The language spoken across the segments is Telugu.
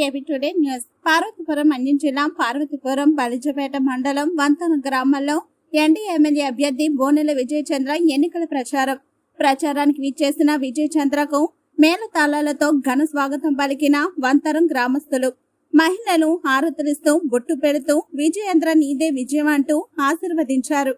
To AB today news. Parvathipuram అన్యం జిల్లా పార్వతీపురం బలిజపేట మండలం వంతన గ్రామంలో ఎన్డీ ఎమ్మెల్యే అభ్యర్థి బోనెల విజయచంద్ర ఎన్నికల ప్రచారం. ప్రచారానికి విచ్చేసిన విజయ్ చంద్రకు మేళతాళాలతో ఘన స్వాగతం పలికిన వంతరం గ్రామస్తులు. మహిళలు హారతులిస్తూ బొట్టు పెడుతూ విజయేంద్ర నీదే విజయం అంటూ ఆశీర్వదించారు.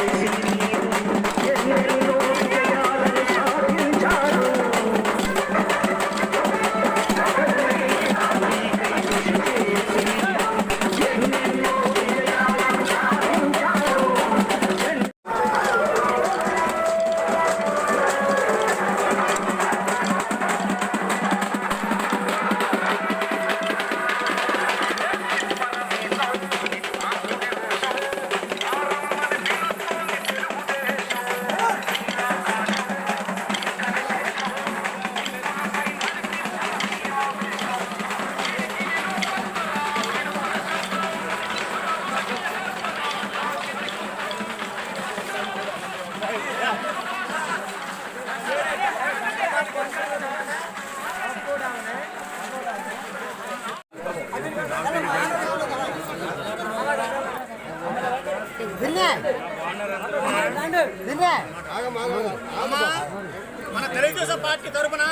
మన తెలుగుదేశం పార్టీ తరఫున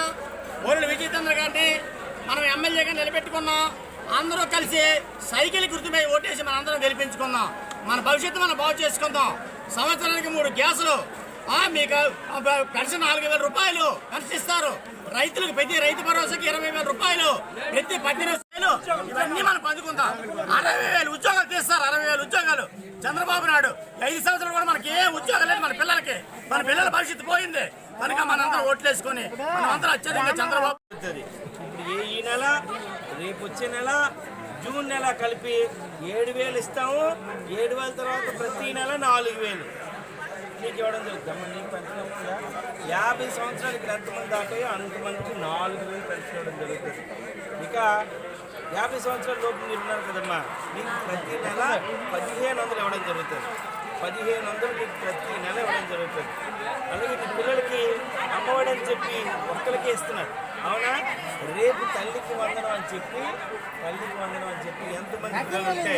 ఓరుడు విజయచంద్ర గారిని మనం ఎమ్మెల్యేగా నిలబెట్టుకున్నాం అందరూ కలిసి సైకిల్ గుర్తుపై ఓటేసి మన అందరం గెలిపించుకుందాం. మన భవిష్యత్తు మనం బాగు చేసుకుందాం. సంవత్సరానికి మూడు గ్యాసులు. ఆ, మీకు ఆ, పెన్షన్ నాలుగు వేల రూపాయలు. పెన్షన్ ఇస్తారు. రైతులకు ప్రతి రైతు భరోసాకి ఇరవై వేల రూపాయలు. ప్రతి పద్దెనిమిది ఇవన్నీ మనం పంచుకుందాం అరవై వేలు ఉద్యోగాలు తీస్తారు అరవై వేలు ఉద్యోగాలు. చంద్రబాబు నాయుడు ఐదు సంవత్సరాలు కూడా మనకి ఏ ఉద్యోగం లేదు మన పిల్లలకి. మన పిల్లల భవిష్యత్తు పోయింది. కనుక మనందరం ఓట్లేసుకొని మనమందరం అత్యధికంగా చంద్రబాబు ఇప్పుడు ఈ నెల రేపు వచ్చే నెల జూన్ నెల కలిపి ఏడు వేలు ఇస్తాము. ఏడు వేల తర్వాత ప్రతి నెల నాలుగు వేలు. నీకు ఇవ్వడం జరుగుతుంది? నీకు పెన్షన్ యాభై సంవత్సరాలు ఇక్కడ ఎంతమంది దాటాయో అంతమందికి నాలుగు వేలు పెంచుకోవడం జరుగుతుంది. ఇక యాభై సంవత్సరాల లోపు మీరు ఉన్నారు కదమ్మా. మీకు ప్రతి నెల పదిహేను వందలు ఇవ్వడం జరుగుతుంది. పదిహేను వందలు మీకు ప్రతి నెల ఇవ్వడం జరుగుతుంది. అలాగే మీ పిల్లలకి అమ్మఒడి అని చెప్పి ఒక్కరికే ఇస్తున్నారు. అవునా? రేపు తల్లికి వందనం అని చెప్పి తల్లికి వందనం అని చెప్పి ఎంతమంది పిల్లలు ఉంటే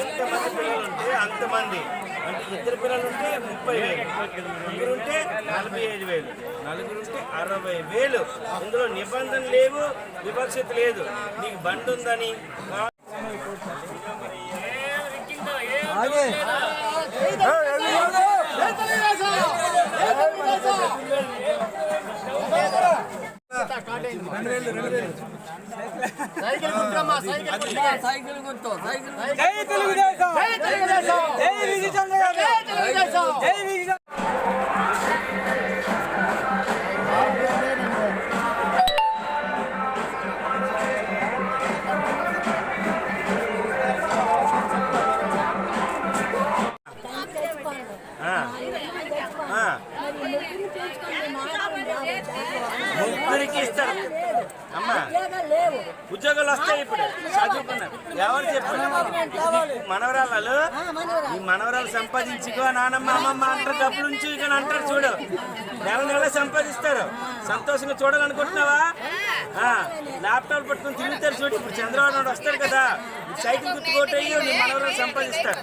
ఎంతమంది పిల్లలు ఉంటే అంతమంది. అంటే ఇద్దరు పిల్లలు ఉంటే ముప్పై వేలు ముగ్గురు ఉంటే నలభై ఐదు వేలు నలుగురు ఉంటే అరవై వేలు. ఇందులో నిబంధన లేవు వివక్షత లేదు. నీకు బండి ఉందని సైకిల్ గుర్తుకమ్మా, సైకిల్ గుర్తుకే. సైకిల్ గుర్తు సైకిల్ జై తెలుగుదేశం జై విజయ్ చంద్ర గారు జై తెలుగుదేశం జై విజయ్ ఆ. ఆ. ముగ్గురికి ఇస్తారు అమ్మా ఉద్యోగాలు వస్తాయి ఇప్పుడు చదువుకున్నారు ఎవరు చెప్పారు మనవరాళ్ళు ఈ మనవరాలు సంపాదించుకో నానమ్మ అమ్మమ్మ అంటారు డబ్బులు ఉంచి ఇక అంటారు చూడు నెల నెల సంపాదిస్తారు సంతోషంగా చూడాలనుకుంటున్నావా ఆ, ల్యాప్టాప్ పట్టుకుని తిరుగుతారు చూడు ఇప్పుడు చంద్రబాబు నాయుడు వస్తారు కదా సైకిల్ గుర్తుకోటయ్యి నీ మనవరాలు సంపాదిస్తారు